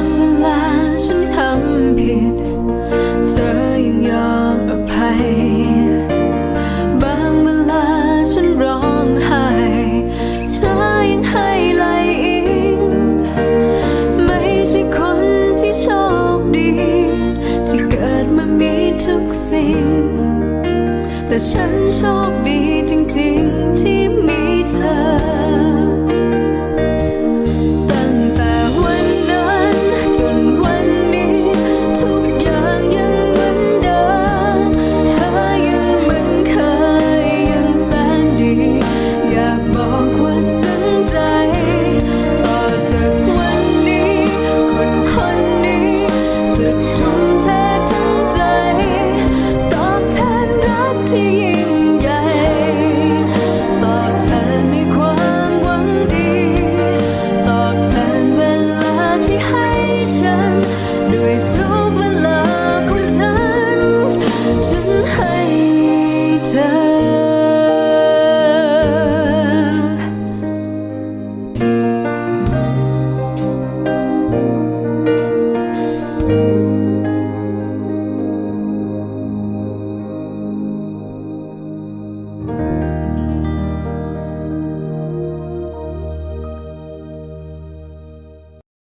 ง ผิด เธอยังยอมอภัย บางเวลาฉันร้องไห้ เธอยังให้ไหลอิงไม่ใช่คนที่โชคดี ที่เกิดมามีทุกสิ่ง แต่ฉันโชคดีจริงๆที่มีเธอ